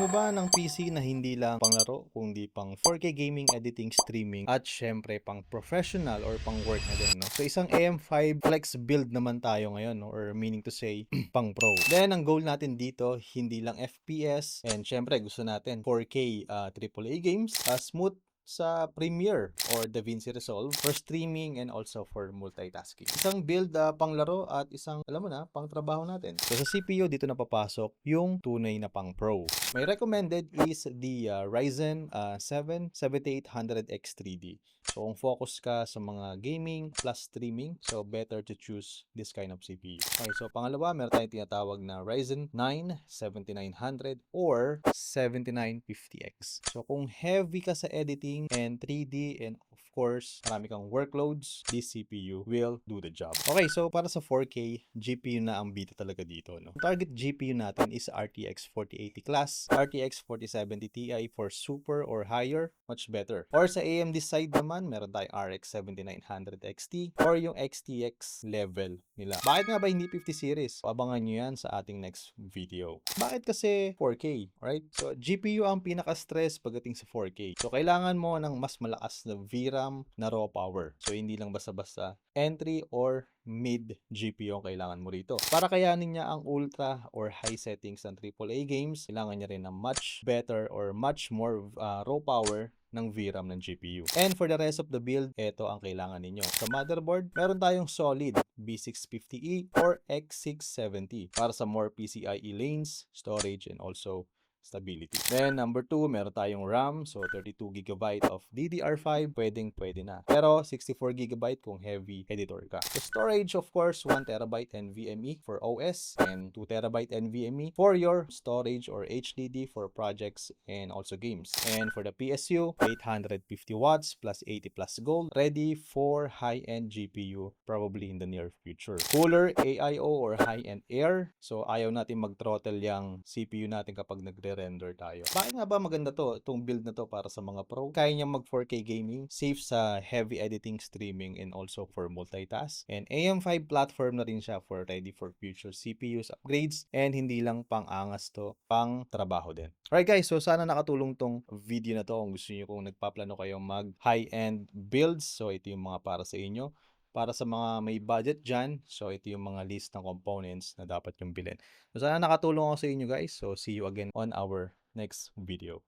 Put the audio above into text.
mo ba ng PC na hindi lang panglaro, kundi pang 4K gaming, editing, streaming, at syempre pang professional or pang work na din, no? So isang AM5 flex build naman tayo ngayon, no? Or meaning to say, pang pro. Then, ang goal natin dito, hindi lang FPS, and syempre gusto natin 4K uh, AAA games, uh, smooth sa Premiere or DaVinci Resolve for streaming and also for multitasking. Isang build uh, panglaro at isang, alam mo na, pang trabaho natin. So sa CPU, dito na papasok yung tunay na pang pro. May recommended is the uh, Ryzen uh, 7 7800X3D. So kung focus ka sa mga gaming plus streaming, so better to choose this kind of CPU. Okay, so pangalawa, meron tayong tinatawag na Ryzen 9 7900 or 7950X. So kung heavy ka sa editing and 3D and of course, marami kang workloads, this CPU will do the job. Okay, so para sa 4K, GPU na ang bida talaga dito. No? Target GPU natin is RTX 4080 class, RTX 4070 Ti for super or higher, much better. Or sa AMD side naman, meron tayong RX 7900 XT or yung XTX level nila. Bakit nga ba hindi 50 series? Abangan nyo yan sa ating next video. Bakit kasi 4K, right? So, GPU ang pinaka-stress pagdating sa 4K. So, kailangan mo ng mas malakas na VRAM na raw power. So, hindi lang basta-basta entry or mid GPU ang kailangan mo rito. Para kayanin niya ang ultra or high settings ng AAA games, kailangan niya rin ng much better or much more uh, raw power ng VRAM ng GPU. And for the rest of the build, ito ang kailangan ninyo. Sa motherboard, meron tayong solid B650E or X670 para sa more PCIe lanes, storage, and also stability. Then, number 2, meron tayong RAM. So, 32GB of DDR5, pwedeng pwede na. Pero, 64GB kung heavy editor ka. So, storage, of course, 1TB NVMe for OS and 2TB NVMe for your storage or HDD for projects and also games. And for the PSU, 850 watts plus 80 plus gold, ready for high-end GPU probably in the near future. Cooler, AIO or high-end air. So, ayaw natin mag-throttle yung CPU natin kapag nagre-render tayo. Bakit nga ba maganda to? Itong build na to para sa mga pro. Kaya niya mag 4K gaming, safe sa heavy editing, streaming, and also for multitask. And AM5 platform na rin siya for ready for future CPUs upgrades and hindi lang pang angas to, pang trabaho din. Alright guys, so sana nakatulong tong video na to kung gusto niyo kung nagpaplano kayo mag high-end builds. So ito yung mga para sa inyo para sa mga may budget dyan, so ito yung mga list ng components na dapat yung bilhin. So sana nakatulong ako sa inyo guys. So see you again on our next video.